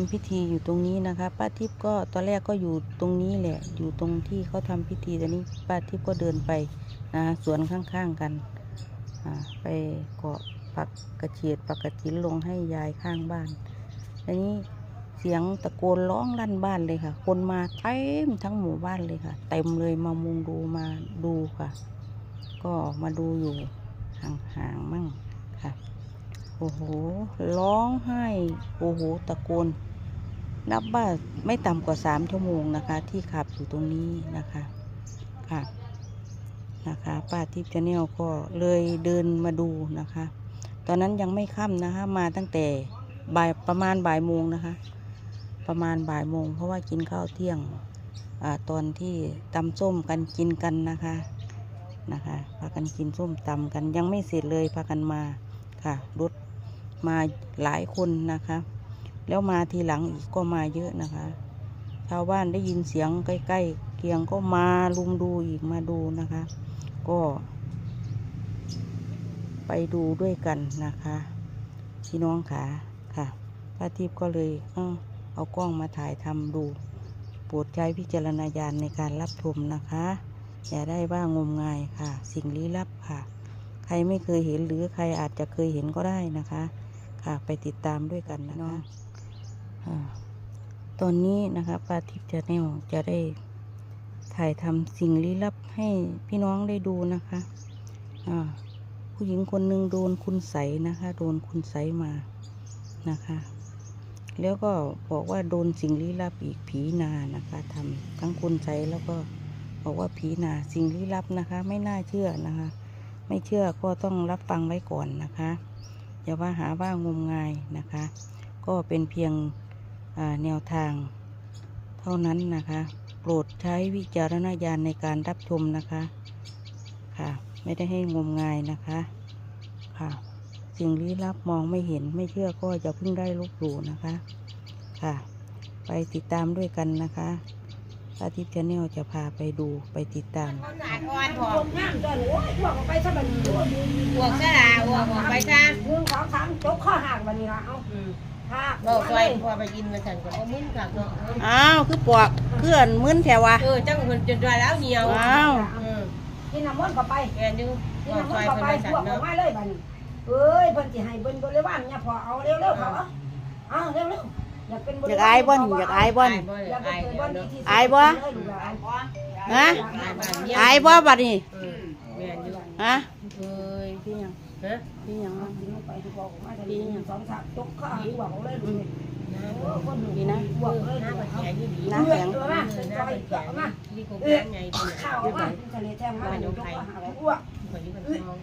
ทำพิธีอยู่ตรงนี้นะคะป้าทิพย์ก็ตอนแรกก็อยู่ตรงนี้แหละ อยู่ตรงที่เขาทำพิธีตอนนี้ป้าทิพย์ก็เดินไปนะสวนข้างๆกันไปเกาะปักกระเฉียดปักกระถินลงให้ยายข้างบ้านอันนี้เสียงตะโกนร้องลั่นบ้านเลยค่ะ คนมาเต็มทั้งหมู่บ้านเลยค่ะ เต็มเลยมามุงดูมาดูค่ะ ก็มาดูอยู่ห่างๆมั่งค่ะ โอ้โห ร้องไห้ โอ้โห ตะโกน นับว่าไม่ต่ำกว่าสามชั่วโมงนะคะ ที่ขับอยู่ตรงนี้นะคะค่ะนะคะป้าทิพย์ชาแนลก็เลยเดินมาดูนะคะ ตอนนั้นยังไม่ค่ำนะคะมาตั้งแต่บ่ายประมาณบ่ายโมงนะคะ ประมาณบ่ายโมงเพราะว่ากินข้าวเที่ยงอตอนที่ตำส้มกันกินกันนะคะนะคะพากันกินส้มตำกันยังไม่เสร็จเลยพากันมาค่ะรถมาหลายคนนะคะ แล้วมาทีหลังอีกก็มาเยอะนะคะ ชาวบ้านได้ยินเสียงใกล้ๆเคียงก็มาลุมดูอีกมาดูนะคะ ก็ ไปดูด้วยกันนะคะพี่น้องขาค่ะป้าทิพย์ก็เลยเออเอากล้องมาถ่ายทำดูโปรดใช้วิจารณญาณในการรับชมนะคะ อย่าได้ว่างมงายค่ะ สิ่งลี้ลับค่ะ ใครไม่เคยเห็นหรือใครอาจจะเคยเห็นก็ได้นะคะ ค่ะไปติดตามด้วยกันนะคะ ตอนนี้นะคะปาทิพย์จะแนวจะได้ถ่ายทำสิ่งลี้ลับให้พี่น้องได้ดูนะคะอผู้หญิงคนหนึ่งโดนคุณใสนะคะ โดนคุณใสมานะคะ แล้วก็บอกว่าโดนสิ่งลี้ลับอีกผีนานะคะทำทั้งคุณใสแล้วก็บอกว่าผีนาสิ่งลี้ลับนะคะ ไม่น่าเชื่อนะคะ ไม่เชื่อก็ต้องรับฟังไว้ก่อนนะคะอย่าว่าหาว่างมงายนะคะ ก็เป็นเพียง แนวทาง เท่านั้นนะคะ โปรดใช้วิจารณญาณในการรับชมนะคะค่ะไม่ได้ให้งมงายนะคะค่ะสิ่งลี้ลับมองไม่เห็นไม่เชื่อก็อย่าเพิ่งได้ลบหลู่นะคะค่ะ ไปติดตามด้วยกันนะคะอาทิตย์ชาแนลจะพาไปดูไปติดตามเขาหนาอ่อนพอพวกงามตัวหนูโอ้ยพวกออกไปซะบัดนี้บวกซะละบวกออกไปซะหนึ่งสองสามจกข้อหักบัดนี้ละเอา อืมหักบอกไว้พอไปกินมาสั่นก็บ่มึนกักเนาะอ้าวคือปวกเพื่อนมึนแถววะเออจังคนจนด้วยแล้วเหนียวอ้าวอืมกินน้ำมันต์เข้าไปแกนดูกินบอกน้ำซมันอยต์เพิ่เข้านไปมาสั่นพวกออเนาะกมาเลยบัดนี้เอ้ยเพิ่นสิให้เบิ่นบริวารเนี่ยพอเอาเร็วๆเขาเอาเอาเร็วๆอยากเป็นบอริยากวารอายบ่นอยากอายบ่นบ่อยากอายเป็นเดี๋บ่ยวนดีเนาะที่สุดอายบ่เลยลูกหลานฮะอายบ้านเมียอายบ่บัดนี้อืมแม่นอยู่ฮะเอ้ยพี่ยังฮะพี่ยัง เองไปให้บอกออกมาแต่นี่สองสามจกข้อหักบวกเอาเลยลูก นี่โอ้คนหนูบวกเลยหน้าบวบักดเอาแข็งนี่ดีน้ำแข็งตัวมาเอเป็อนหจน้าอยบัดเกาะแข็งมานี่โครงการใหญ่ตัวข้าวออกมาทะเลแท้มาจกข้อหักแล้วอ้วกคนนี้มันมอง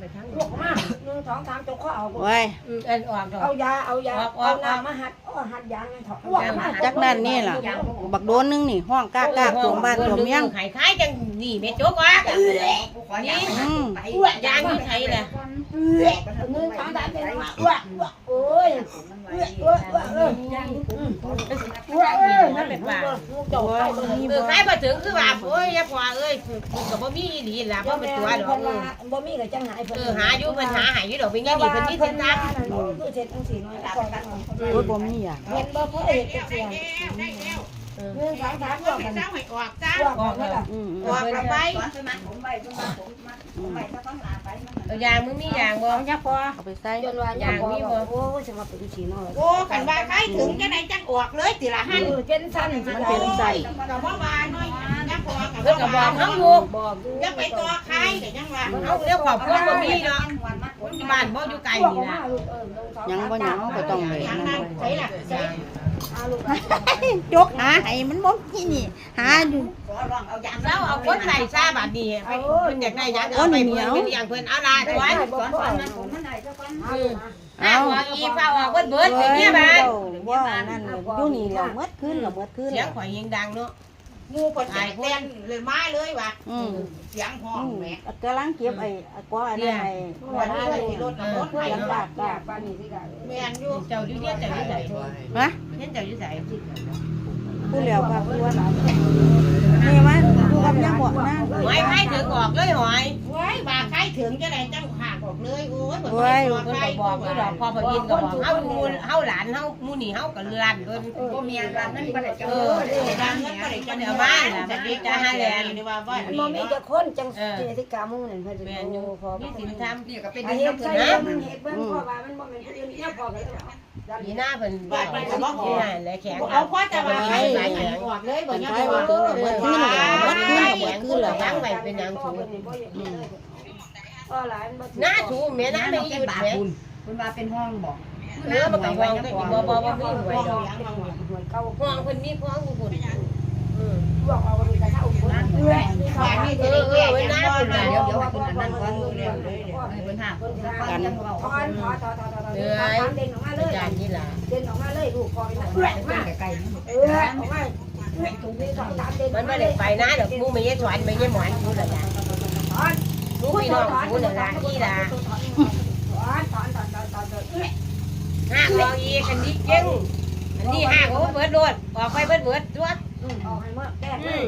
ไปทางอ้วกออกมาหนึ่งสองสามจกข้อเอาโอ้ยอืมอันออกดอกเอายาเอายาออกอเอาอกน้ำมาหัดเอาหัดยางให้ถอดอ้วกออกมาจักนั่นนี่ล่ะ บักโดนนึงนี่ห้องกล้ากล้าตัวบ้านตัวเมียงขายขายจังนี่เม็ดโจ๊กวะนี่อืมอ้วกยางที่ไทยแหละหนึ่งสองสามเป็นว่าอ้วกอ้วกโอ้ย อ้วกอ้วกอ้วกเอออ้วกเออนั่นเป็นว่าจบเข้าเลยเออขายมาถึงคือว่าโอ้ยยาพอเอ้ยคุณกับบ่มีอีหลีล่ะบ่เป็นตัวดอกเพิ่นว่าบ่มีกับจังหายเออหาอยู่เพิ่นหาหาอยู่ดอกเป็นไงนี่เพิ่นมีสินทรัพย์คือเสร็จจังสี่น้อยก่อนกันโอ้ยบ่มีอย่างเห็นบ่พอเห็นเสียงหนึ่งสองสามอ้วกกันอ้วกกันละอืมออกกันไปเอายางมึงมียางบ่ยาพอเอาไปใส่จนว่าอย่างนี้บ่โอ้ยจะมาเป็นสีน้อยโอ้ขันว่าใครถึงจะไหนจังออกเลยติละหันเออเป็นสั้นมันเป็นใส่กับว่าบานน้อยนะพอกับเพิ่นก็บอกเฮาอยู่บอกจะไปตัวใครแต่ยังว่าเฮาเรียกครอบครัวบ่มีดอกบ้านบ่อยู่ไกลอ้วกนี่มาล่ะลูกเออยังบ่ยังก็ต้องเลยอย่างนั่นั้นนใช่ล่ะใช่อาลูก จกหาให้มันบ่มีนี่หาอยู่ขอลองเอาอย่างเจ้าเอาคนใส่ซาบัดนี้ไปเพิ่นอยากได้หยังเอาไปเพิ่นเป็นอย่างเพิ่นเอาล่ะสวนสอนสอนมันผมมันไหนเจ้ากันเอาออกอีฟ้าออกเบิดเบิดไปเมียบ้านว่านั่นเลยอยู่นี่เราเมื่อคืนเราเมื่อคืนเสียงข่อยยิงดังเนาะ งูปดแตกเต้นเลยไม้เลยว่ะอืมเสียงห้องแหมกำลังเก็บไอ้ก้อนนั่นไอ้วันนี้เลยรถน้ำรถเพื่ไห้อนดากดากปานนี้สิได้แม่นอยู่เจ้าอยู่เนี่ยเจ้าอยู่ไสฮะเนี่ยเจ้าอยู่ไสผู้เหลียวกับผู้ว่านี่มันผู้กับยังบอกนะหอยไผถึงออกเลยหอยไว้ว่าใครถึงจะไหนจังขาดออก เลยโอ้ยโอ้ยเพิ่นก็บอกคือดอกพ่อพอยินก็บอกเฮามูเฮาหลานเฮามูนี่เฮาก็เลือนเพิ่นบ่มีร้านนั้นบ่ได้เจอเออร้านนั้นบ่ได้เจอบ้านจะดีจะหาแลนนี่ว่าว่ามันนี่บ่มีเนาะแต่คนจังสิที่กามุ่งนั่นเพิ่นแม่นอยู่พอมีสินธรรมนี่ก็เป็นไอ้เฮ็เฮ็ดดใส่ใส่เนาะมันเฮ็ดเบิ่งเพราะว่ามันบ่แม่นผู้อื่นเนี่ยพอกันแล้วนี่หน้าเพิ่นบ้านก็บ่ขอและแข็งเอาพ่อจะว่าให้หลายแข็งออกเลยบ่ยังบ่ว่าเออเบิดขึ้นแล้วเบิดขึ้นแล้วเบิดขึ้นแล้วตั้งไว้เป็นหยังสู งก็หลายมันหน้าสูงแม่หน้าไม่หยุดแม่คุณว่าเป็นห้องบ่เออมันก็ห้องได้บ่บ่บ่มีหวยดอกหวยเก่าห้องเพิ่นมีห้องอยู่พุ่นอือพวกเอาวันนี้ก็เท่าคนเอื้อนี่บ้าค่ะนนี่จะได้แก้ยังบ่นะเดี๋ยวเดี๋ยวให้คุณอันนั้นก่อนเร็วเลยให้เพิ่นหากันถอนถอนถอนถอนถอนเดินออกมาเลอายจารย์นี่ล่ะเดินออกมาเลยลูกคอนี่เอื้อมาไกลเออออกมาตรงนี้สองสามเดินมันบ่ได้ไปนะดอกมูไม่ยายสอนไม่ยายหมอนพูดล่ะจ้ะ ถอนมูพี่น้องพูดล่ะล่ะนี่ล่ะถอนอนถอนถอนถอนถอนเอื้อห้าเอาอีกอันนี้เก่งอันนี้ห้าก็เบิดโดดออกไปเบิดเบิดตัวออกให้เมื่อแก้อืเลย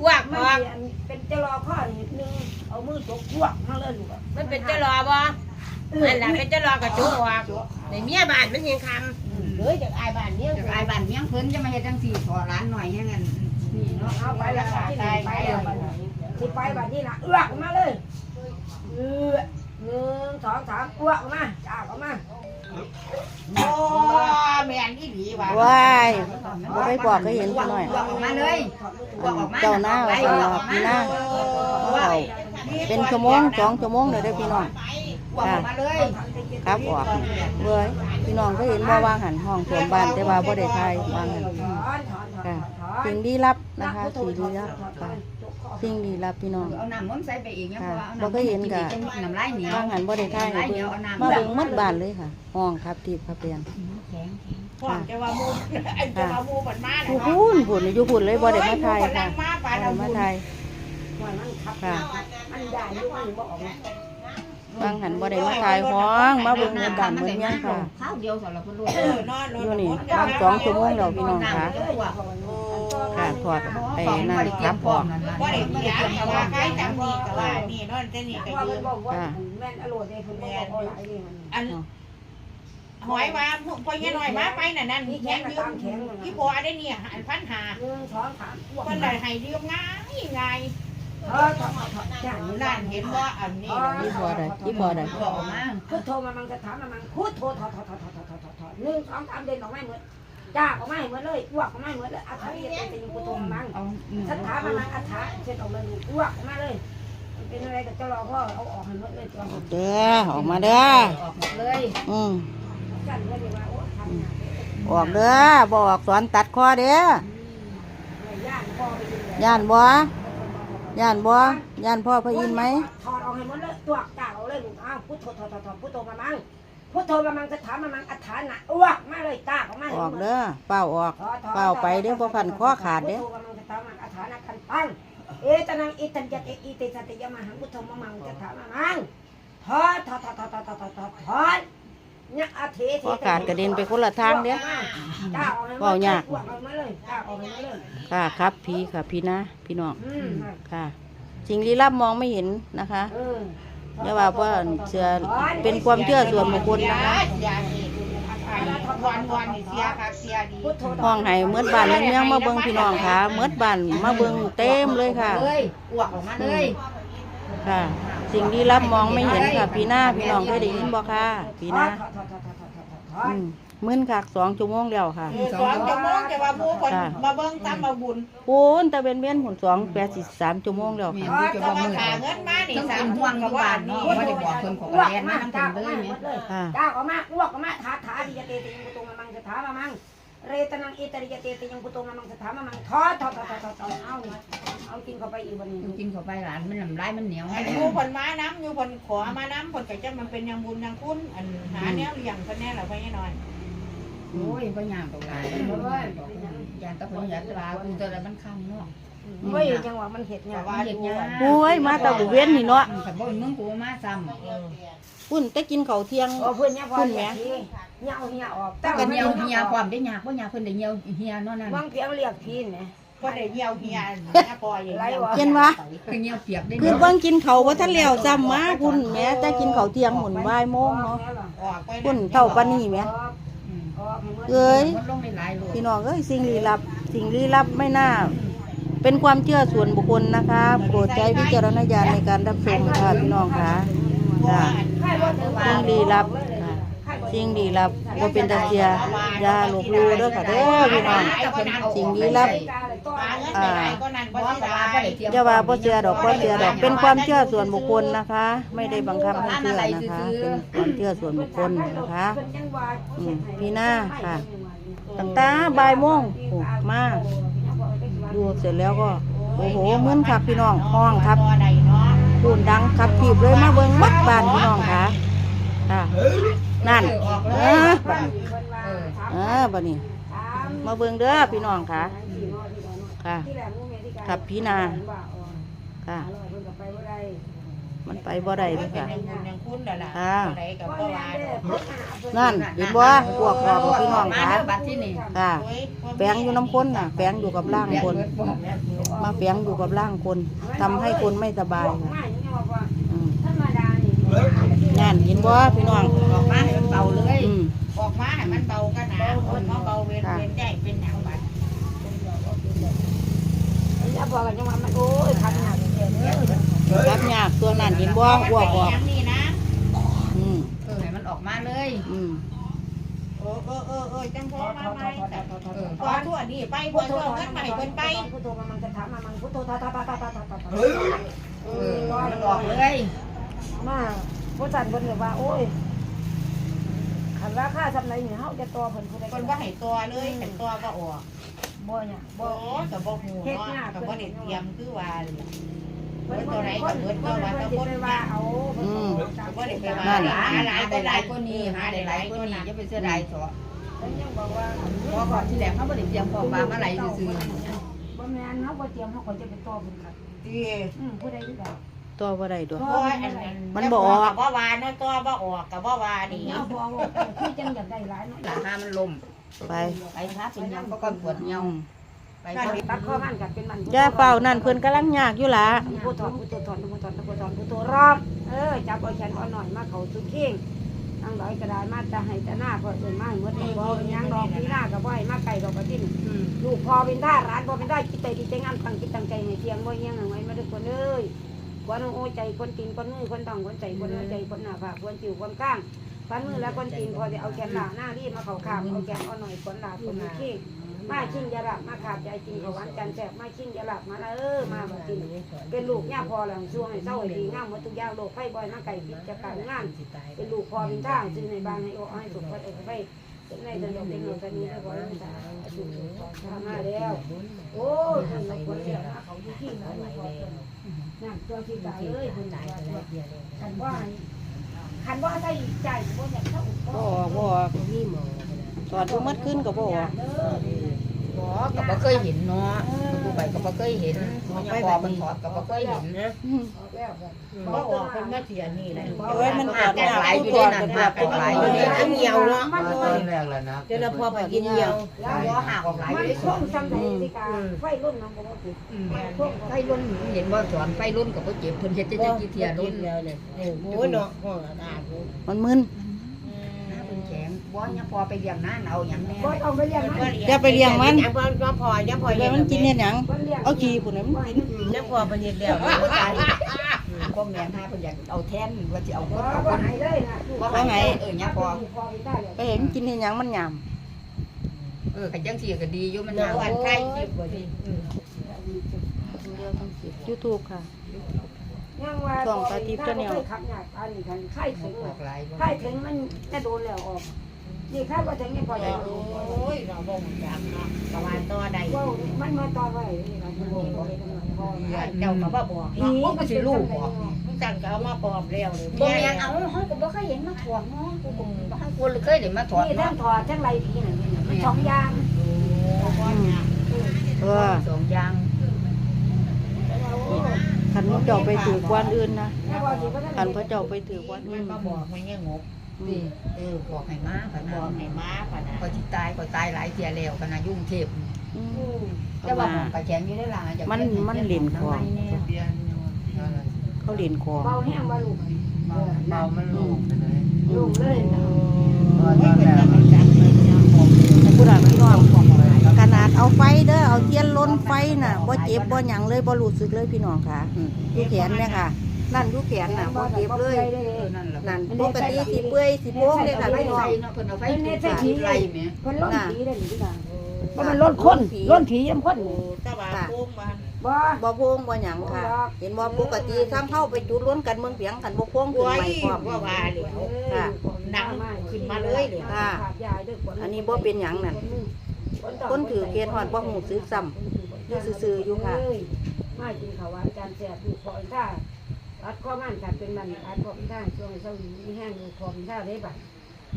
อ้วกมัอนอกเป็นจะรอข้อนิดนึงเอามือจกพวกมาเลยลูกมันเป็นจะรอบ่นั่นล่ะเป็นจะรอกระจุกออกในเมียบ้านมันยังคำเฮ้ยจากอายบ้านเมียจากอายบ้านเมียงเพิ่นจะมาเฮ็ดจังซี่ขอร้านหน่อยให้งั้นนี่เนาะเอาไปแล้วที่ไหนไป แล้วที่ไปแบบนี้นะเอื้อกมาเลยเอื้อหนึ่งสองสามเอื้อกมาจ้าออกมาโอ้แม่นอีหลีว่ะว้ายบ่ไปบอกก็เห็นซะหน่อยออกมาเลยเจ้าหน้าว่าสำหรับพี่หน้าเขาเป็นชั่วโมงสองชั่วโมงเลยได้อพี่น้องออกมาเลย ครับออกเว้ยพี่น้องก็เห็นว่าวางหันห้องสวมบ้านแต่ว่าบ่ได้ทายวางหันถอนถอนถอนถค่ะอนถอนสิ่งลี้ลับนะคะสิ่งลี้ลับค่ะ สิ่งลี้ลับพี่น้อง เอาน้ำมันใส่ไปอีกยังเพราะว่าเราก็เห็นกะน้ำลายเหนียววางหันบ่ได้ทายให้เบิ่งมาเบิ่งหมดบ้านเลยค่ะ ห้องครับทิพย์ครับเปลี่ยน พ่อจะว่ามูอันจะว่ามูบันมาอยู่พูนพูนอยู่พูนเลยบ่ได้มาทายค่ะมาปาบ่ดได้มาทายหัวมันขับค่ะมันใหญ่อยู่มันบ่ออกมาบางหันบ่ได้มาทายห้องมาเบิ่งหมดบ้านหมดเมียงค่ะข้าวเดียวสำหรับคนรวยอยู่นี่บางสองชั่วโมงแล้วพี่น้องค่ะ การถอดไอ้นั่นครับ่อกบ่ได้เสียแต่ว่าใครจำนี่ก็ว่านี่นั่นแต่นี่ก็ยืมค่ะอันหอยมาพอเงี้ยหอยมาไปนั่นนั่นแข็งยืมพี่บัวได้เนี่ยอันพันหาคนไหนให้ยืมง่ายง่ายนั่นเห็นว่าอันนี้ยี่บัวได้ยี่บัวได้พุทโธมัมันจะถามมันพุทโธถอดถอดถอดถอดถอดถอดหนึ่งสองสามเดินออกไม่หมด นจ้าออกมาเหมือนเลยอ้วกออกมาเหมือนเลยอัฐาจะเป็นพุทโธมามังเอาสัทธามามังอัฐาเช่นออกมาดูอ้วกออกมาเลยมันเป็นอะไรกับเจ้ารอพ่อเอาออกให้หมดเลยจ้าเด้อออกมาเด้อออกหมดเลยอืมกันเลยว่าโอ้ทำงานออกเด้อบ่ออกสอนตัดคอเด้อย่านพ่อไปยิงเลยย่านบ่ย่านบ่ย่านพ่อพระอินทร์ไหมถอดออกให้หมดเลยตัวกล่าวเลยลูกอ้าวพุทโธถอดถอดถอดพุทโธมามัง พุทโธมามังสัทธามามังอัฐานะอ้วกมาเลยกล้าออกมาออกเด้อเป้าออก เป้าไปเด้อบ่พันคอขาดเด้อพุทโธมามังสัทธามามังอัฐานะคันปังเอตนังอิตัญญะเตอิเตสติยมหังพุทโธมามังสัทธามามังถอดถอดถอดถอดถอดถอดถอดถอดถอดเนี่ยอาเทคอขาดกระเด็นไปคนละทางเด้อกล้าออกให้หมดเว้ายากอ้วกออกมาเลยกล้าออกให้หมดเลยค่ะครับพี่ค่ะพี่นะ พี่น้องอืมค่ะสิ่งลี้ลับมองไม่เห็นนะคะเอออย่าว่าว่าเชื่อเป็นความเชื่อส่วนบุคคลนะคะเสียนี่วันวันนี่เสียค่ะเสียดีพุทโธห้องให้เมื่อบ้านเมืองมาเบิ่งพี่น้องค่ะเมื่อบ้านมาเบิ่งเต็มเลยค่ะเลยอ้วกออกมาเลยค่ะ สิ่งลี้ลับมองไม่เห็นค่ะ พี่หน้าพี่น้องเคยได้ยินบ่ค่ะ พี่หน้า ถอดถอดถอดถอดถอดถอดถอดถออืดมมึนคักสองชั่วโมงแล้วค่ะสองชั่วโมงจะว่ามูคนมาเบิ่งตามมาบุญปูนตะเวนเวียนหุ่นสองแปดสิบสามชั่วโมงแล้วค่ะจะว่าขาเงินมานี่สามห่วงกับบ้านนี่ว่าได้บอกเพิ่นของแลนมาน้ำเพิ่นเลยแม่ค่ะ ก้าวออกมาอ้วกออกมาถาถาดิยเตติยังกุตุมามังสถามามัง เรตนังอิตริยเตติยังกุตุมามังสถามามังทอดทอดทอดทอดทอดทอดเอาเอากินเข้าไปอีกวันนี้กินเข้าไปหลานมันน้ำลายมันเหนียวอยู่เพิ่นมาน้ำอยู่เพิ่นขอมาน้ำเพิ่นก็จะมันเป็นยังบุญยังคุณอันหาแนวอย่างเพิ่นแน่ล่ะพ่อน้อย โอ้ยก็ยากตรงไหนยากตะเพิ่นอยากลาคุณแต่ละมันคันเนาะเฮ้ยจังหวะมันเห็ดเนี่ยว่าเฮ็ดยโอ้ยมาตะบุเวียนนี่เนาะคันบ่มึงกูมาซ้ำพุ่นแต่กินเขาเที่ยงโอ้เพื่นเนี่ยพอเนี่ยเนี่ยเอาเหี่ยวออกแต่ก็เหี่ยวเหี่ยวความได้ยากบ่ยากเพิ่นได้เหี่ยวเหี่ยเนาะนั่นวางเพียงเรียกพีนไหมก็ได้เหี่ยวเหี่ยนะปล่อยเดียวเห็นวะคือเหี่ยวเปียกได้คือเบิ่งกินเขาวบ่ทันแล้วซ้ำมาคุณแม่แต่กินเขาเที่ยงหมุนบ่ายโมงเนาะออกไปคุณเท่าปานนี้แหม เอ้ยมันลงในหลายโลพี่น้องเอ้ยสิ่งลี้ลับ สิ่งลี้ลับไม่น่า เป็นความเชื่อส่วนบุคคลนะคะโปรดใช้วิจารณญาณในการรับชมค่ะพี่น้องค่ะค่ะสิ่งลี้ลับค่ะ สิ่งลี้ลับก็เป็นตาเสียยาหลบหลูเด้อค่ะเด้อพี่น้องสิ่งลี้ลับอ่าก็นั่นบ่อย่าว่าบ่เชื่อดอกบ่เชื่อดอกเป็นความเชื่อส่วนบุคคลนะคะ ไม่ได้บังคับให้เชื่อนะคะเป็นความเชื่อส่วนบุคคลนะคะพี่หน้าค่ะตั้งต่บ่ายโมงโอ้มาดูเสร็จแล้วก็โอ้โหเหมึนครับพี่น้องห้องครับปูนดังขับถีบเลยมาเบิ่งมัดบ้านพี่น้องค่ะค่ะ นั่นเออบัดนี้เออบัดนี้ มาเบิ่งเด้อพี่น้องค่ะ ค่ะกับพี่นา ค่ะ มันไปบ่ได้เป็เด้นออค่ะย่างบุญอย่างคุณนั่นล่ะค่ะบ่ได้กับบ่ว่าดอกนั่นเห็นบ่พวกเราพี่น้องค่ะบัดที่นี่ค่ะแฝงอยู่น้ำคนน่ะแฝงอยู่กับร่างคน มาแฝงอยู่กับร่างคนทำให้คนไม่สบายค่ะอืม นั่นเห็นบ่พี่น้องออกมาให้มันเบาเลย อืมออกมาให้มันเบากันนะคนมาเบาเวนเวนใหญ่เป็นหยังบัดอย่าบอกกันจังว่ามันโอ้ยขันหนักรับยากตัวนั้นเห็นบ่อ้วกออกอย่างนี้นะอืมเออให้มันออกมาเลยอืมเออเออเออเออจังพอมาไหมแต่เออพอทั่วนี่ไปพอทั่วเงินมาให้เพิ่นไปพุทโธมามันจะถามมามันพุทโธตาตาตาตาตาตาตาเออมันออกเลยมา พุทธันเพิ่นก็ว่า โอ้ยคันราคาทำไรนี่เฮาจะต่อเพิ่นผู้ใดเพิ่นว่าให้ตัวเลยแต่ตัวก็ออกบ่เนี่ยบ่ก็บ่ฮู้เนาะก็บ่ได้เตรียมคือว่าเบิดตัวไหนก็เบิดตัวว่าแตะคนว่าเอาอืมก็บ่ได้ไปว่าหาหลายก็หลายกว่านี้หาได้หลายกว่านี้อย่าไปเสียดายเถอะยังบอกว่าเพราะก่อนที่แรกเขาบ่ได้เตรียมของมามาไหลซื่อบ่แม่นเฮาบ่เตรียมเฮาก็จะไปต่อเพิ่นครับๆที่อืมผู้ใดที่แบบ ตัวบ่ได้ตัวโอ้ยอันนั้นก็บ่ว่าเนาะตัวบ่ออกก็บ่ว่านี่เอาบ่เอาคือจังอยากได้หลายเนาะราคามันล่มไปไปหาเป็นหยังก็ก่อนปวดเหี่ยวอืมไปตับ่ดได้ข้อมันกันเป็นมันอย่าเฝ้านั่นเพิ่นกำลังยากอยู่ล่ะผู้ถอนผู้ตัวถอนผู้ถอนผู้ถอนผู้ตัวรอบเออจับเอาแขนเอาหน่อยมาเขาสุดเข่งนั่งดอยกระดาษมาจะให้แต่หน้าพอเดินมาหมดนี่บ่ยังดอกพี่หน้าก็บ่ให้มาไก่ดอกกระดิ่งอืมลูกพอเป็นท่าร้านพอเป็นได้คิดใจดีใจงามตั้งคิดตั้งใจให้เทียงบ่เยี่ยงไว้มาทุกคนเอ้ย คนโอ้ใจคนตีนคนมือคนต้องคนใจคนหัวใจคนหน้าผากคนจิ๋วคนก้างฟันมือแล้วคนตีนพอจะเอาแขนหน้าหน้ารีบมาเขาขามเอาแขนเอาหน่อยคนหน้าคนมือขี้มาชิงยาลับมาขาดใจจริงเขาวันจันทร์แสบมาชิงยาลับมาเออมาแบบจริงเป็นลูกย่าพอหลังช่วงให้เศร้าให้ดีงามหมดทุกอย่างโลกไฟบ่อยมาไก่พิจการงานเป็นลูกพอเป็นท่าซื้อในบ้านให้โอ้ให้สุขไปไปเป็น ในเดินเป็นเงินกันนี้แล้วก็รักษาถูกทำมาแล้ว โอ้ยคนเราคนเดียวนะเขาอยู่ที่ไหนนั่นตัวที่ใจเลยคนไหนคันว่าคันว่าใส่ใจบ่อยากเข้าบ่ออกบ่ออกสอตอนทุกมัดขึ้นก็บ่ออก บ่ก็บ่เคยเห็นเนาะผู้ไปก็บ่เคยเห็นยังพอมันถอดก็บ่เคยเห็นนะอืมบ่ออกเป็นมาเสียนี่แหละเอ้ยมันถอดแต่ยากหลายอยู่ผู้ในถอดนั้นก็ถอดหลายอยู่ในอันเหี่ยวเนาะมันตอนแรกแล้วนะเดี๋ยวเราพอไปกินเหี่ยวบ่หักออกหลายอมันยู่ในสช่ววนงซ้ำใดสิกาไฟรุ่นน้ำบ่ติดไฟรุ่นเห็นว่าสอนไฟรุ่นก็บ่เจ็บเพิ่นเฮ็ดจังซี่เทียรุ่นแล้วเนี่ยโอ้ยเนาะห้องอาดมันมึนหน้าเพิ่น แข็งบ่ยังพอไปเลี้ยงน้าเอาหยังแน่บ่ต้องไปเลี้ยงมันอย่าไปเลี้ยงมันยังพอยังพอยังพอเดี๋ยวมันกินเฮ็ดหยังบ่เลี้ยงเอาขี้พุ่นน่ะมันกินยังพอประเฮ็ดแล้วบ่ตายพ่อแม่ถ้าเพิ่นอยากเอาแทนว่าสิเอาคบ่นเอาคบ่นให้เลยนะบ่ให้เออยังพอพอได้เลยไปเห็นกินเฮ็ดหยังมันยามเออก็จังซี่ก็ดีอยู่มันเนาะยาวอันใกล้คิดบ่ดี YouTube ค่ะ ยังว่าขับยากอันนี้คันไข้ถึงออกหลายบ่ไข้ถึงมันจะโดนแล้วออก นี่ข้าว่าถึงนี่พอแล้วโอ้ยเราบ่ฮู้จักเนาะประมาณต่อใดว่ามันมาต่อไว้นี่ครับมันบ่บ่พอเจ้าก็บ่บอกผีเนาะมันสิลูกบ่มึงจังก็เอามาปอบแล้วเลยบ่แม่นเอาเฮาก็บ่เคยเห็นมาถอดเนาะกูก็บ่ให้คนเคยได้มาถอดนี่ทั้เนาะงถอดทั้งไรผีนั่นมันสองอย่างเออ สองอย่าง คันพระเจ้าไปถือกวนอื่นนะแล้วว่าสิบ่ได้คันพระเจ้าไปถือกวนมัอื่นนมาบอกให้แง่งบอืมเออบอกให้มาก็บบออกกให้มาพะนะก็สิตายก็ตายหลายเที่ยแล้วกันนะยุ่งเทพออืมแต่ว่าของกระแจงอยู่ได้ล่ะจะมันมันเหรียญของเขาเรียนคอเบาแห้งบ่ลูกเบามันลงไปเลยลูกเลยนะตอนนั้นแบบผู้ใดพี่น้องขนา ดเอาไฟเด้อเอาเทียนล้นไฟน่ะบ่เจ็บบ่หยังเลยบ่รู้สึกเลยพี่น้องค่ะอืมอยู่แขนเนี่ยค่ะนั่นอยู่แขนน่ะบ่เจ็บเลยนั่นแหละนั่นปกติสิเปื่อยสิโป้งเลยค่ะไฟพี่น้องเนาะเพิ่นเอาไฟจุดไฟไล่แม่เพิ่นล้นผีได้หรือเปล่าเพราะมันล้นคนล้นผียังคนนี่ตะวันโค้งบ้านบ่บ่โพงบ่หยังค่ะ เห็นบ่ปกติซ้ำเข้าไปจุดล้นกันเมืองเปียงกันบ่โพงขึ้นไว้ใหม่พร้อมว่าว่าเหลียวค่ะนั่งขึ้นมาเลยเหลียวค่ะ อันนี้บ่เป็นหยังนั่น คนถือเกณฑ์ฮอดบ่ฮู้สึกซ้ำอยู่ซื่อๆอยู่ค่ะมากินข้าวหวานจานแซ่บอยู่พออีกท่ารัดข้อมันกันเป็นมันรัดพออีกท่าช่วงเช้านี้แห้งอยู่พออีกท่าได้บัด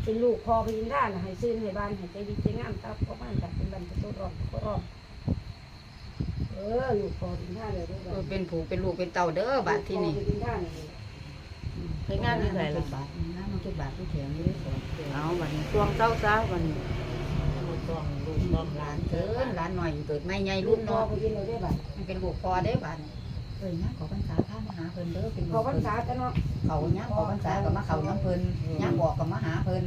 เป็นลูกพอไปยินท่าน่ะให้ซื้อให้บ้านให้ใจดีใจงามตับข้อมันกันเป็นบันเป็นตัวรอบตัวรอบเออลูกพอไปยินท่าเลยได้เอบัอดเป็นผูกเป็นลูกเป็นเต่าเด้อบาดที่นี่พอไปยินท่านี่ไปงานที่ไหนล่ะบาทน้ำมันจะบาทที่แข็งอยู่ได้สองเอาบัดนี้ช่วงเช้าซะบัดนี้ลูกต้ องลูกต้องหลาร้านนเถินร้านหน่อยเกิดไม่ใหญ่รุ่นพอเนาะไปยินเลยได้บัดมันเป็นลูกพอได้บาดเอ้ยนะขอพรรษาข้ามาหาเพิ่นเด้อเป็นพลูอกพรรเพิ่นษาจะเนาะเขาเนี่ยขอพรรษากับมาเขาน้ำเพิ่นย่างบอกกับมาหาเพิ่น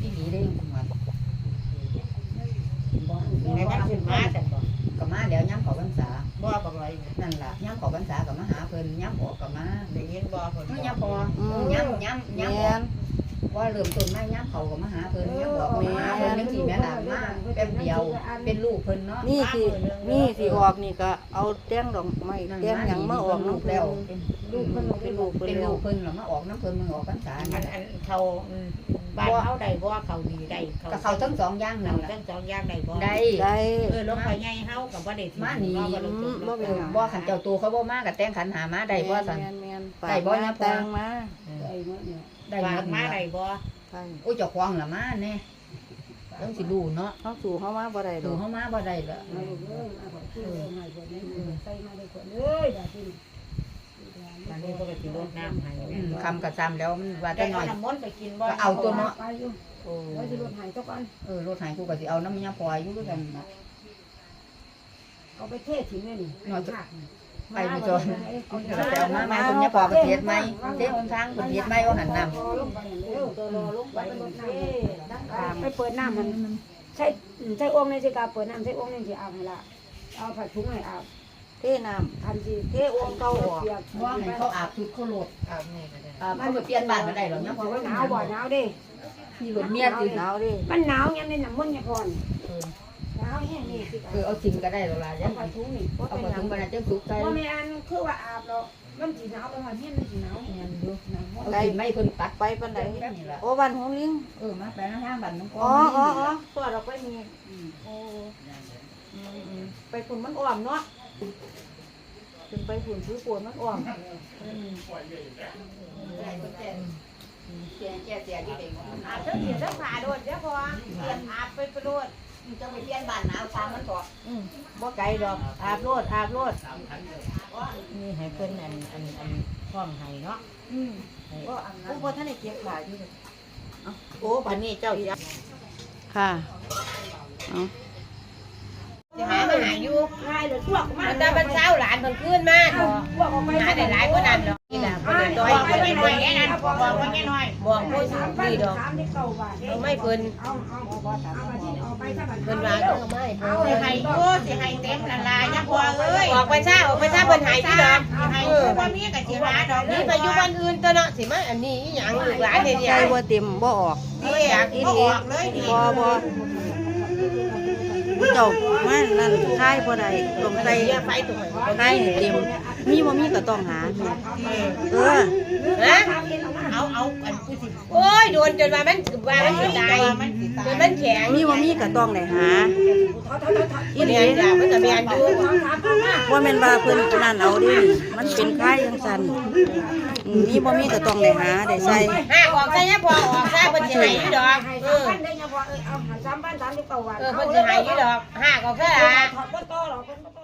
ที่ดีได้ยังคงวันในบ้านขึ้นมาแต่บอกกับมาเดี๋ยวย่างขอพรรษาบ่กับไรนั่นล่ะย่างขอพรรษากับมาหาเพิ่นย่างบอกกับมาได้ยินบ่คนเมื่อย่างพอย่างย่างย่างบแม่อกน ว่าเริ่มต้นมาย่างเขากับมาหาเพิ่นย่างบอกกับมาหาเพิ่นยังสี่แม่หลานมาแป๊บเดียวเป็นลูกเพิ่นเนาะนี่สินี่สิออกนี่ก็เอาแต้งดอกไม้แต้งหยังมาออกน้ำแล้แล้ววเป็นลูกเพิ่นเป็นลูกเพิ่นเป็นแล้ลูวกเพิ่นหรอมาออกน้ำเพิ่นมึงออกพรรษาอันี่นแหละอันเขาบ้านเขาได้บ่เขาดีได้เขาก็เขาทั้งสองอย่างนั่เขานแหละทั้งสองอย่างได้บ่ได้ได้เออรถไฟใหญ่เฮากับบ่ได้ถึงมานี่บ่ได้ถึงบ่เป็นหยังบ่ขันเจ้าตัวเขาบ่มากับแต่งขันหามาได้บ่สันแม่นแม่นได้บ่นะพ่อแตงมา ไอ้เมื่อเนี่ยได้ฝาหกมมาดได้บ่ใช่อุ้ยเจ้าควงละมาแน่ต้องสิรู้เนาะเขาสู่เขามาบ่ได้ดดูอกเฮามาบ่ได้ละมาลูกเอ้ยมาขอชื่อมาคนนี้ใส่มาได้คนเอ้ยอย่ากินอันนี้บ่ได้สิรดน้ำให้อืมคำกระซำแล้วมันว่าแต่แต่หน้น่ออยยน้ำมนต์ไปกินบ่ก็เอาตัวเนาะ ไปอยู่โอ้ไว้ที่รถหายเจ้าก่อนเออรถไถกูก็สิเอาน้ำมันยาปล่อยอยู่คือกันน่ะเอาไปเททิ้งเลยนี่ไป ไปจนแต่เอามามาคนยาปล่อประเทศใหมเทศคนทางประเทศใหมว่าหันนำไปเปิดน้ำมันใช่ใช่องค์ในสิกาเปิดน้ำใช่องค์ในสิอาบละเอาผัดถุงให้อาบเทน้ำทันทีเทอวงเก่าออกว่าให้เขาอาบชุดเขาโหลดอาบนี่ก็ได้อ่ามันก็เปลี่ยนบ้านมาได้หรอกยาปล่ยว่าว่าหนาวบ่หนาวดิมีรถเมียติหนาวดิมันหนาวยังในน้ำมันเนี่ยพอน เออหนาวแห้งนี่สิเออเอาจริงก็ได้หรอกล่ะเอายังผัดถุงนี่เอาไปถึงบรรณาเจ้าสุกใจว่าไม่อันคือว่าอาบแล้วมันสีหนาวไปหอดเฮียนมันสีหนาวเงินอยู่หนาวเอาสิไม่เพิ่นตัดไปปานใดแค่นี้ล่ะโอ้บ้านหงลิงเออมาไปทางบ้านน้องกอ๋ออ๋ออ๋อตัวเราไปมีโอ้อืมอืมไปฝุ่นมันอ่อมเนาะขึ้นไปฝุ่นซื้อปวดมันอ่อมแก่แก่เสียอยู่เด็กอาบเด้อเสียเด้อผ่าโดดเด้อพอเตรียมอาบไปประโดด จะไปเปลี่ยนบ้านหนาวซ้ำมันก็อืมบ่ไกลดอก อาบโลดอาบโลดนี่ให้เพิ่นอันอันอันพร้อมให้เนาะอืมให้ก็อันนั้นบ่ท่านได้เก็บหลายอยู่เลยโอ้บัดนี้เจ้าสิค่ะ เอาสิหามาหาอยู่ง่ายเลยพวกมามันได้เป็นเช้าหลานเพิ่นขึ้นมาเนาะพวกออกไปหาได้หลายกว่านั้นดอก นี่ล่ะเพิ่นได้ต่อยเพิ่นได้ต่อยแค่นั้นบอกว่าแค่น้อยบอกผู้สิดีดอกสามที่เก้อาไม่เพิ่นเอาเอาเอาเอามาที่เอาไปถ้าบัตรเพิ่นวาเอาไม่เพิ่นสิให้โอ้สิให้เต็มละลายนะพ่อเอ้ยออกไปซะออกไปซะเพิ่นให้ที่ดอกให้บ่มีก็สิหาดอกนี่ไปอยู่บ้านอื่นตัวเนาะสิมาอันนี้อีหยังลูกหลานเนี่ยใจบ่เต็มบ่ออกนี่อยากบ่ออกเลยบ่บ่ เจ้ามานั่นคายบ่ได้ต้องใส่เสียไฟตรงไหนคายให้เต็มมีบ่มีก็ต้องหาเออฮะเอาเอาอันผู้สิโอ้ยโดนจนว่ามันว่ามันสิตายจนมันแข็งมีบ่มีก็ต้องได้หาอีอีหเลีลียนจ้ะมันก็แม่นอยู่ว่าแม่นว่าเพิ่นนั่นเอาเดิมันเป็นคายจังซั่นอื มมีบ่มีก็ต้องได้หาได้ใส่หาออกซะเนี่ยพอออกซะเพิ่นสิให้อยู่ดอกให้เอสามอพันได้ยังพอเออเอาสามพันสามที่เก้าบาทเออเพิ่นสิให้อยู่ดอกหาออกซะล่ะถอดก้นโตหรอก้นโต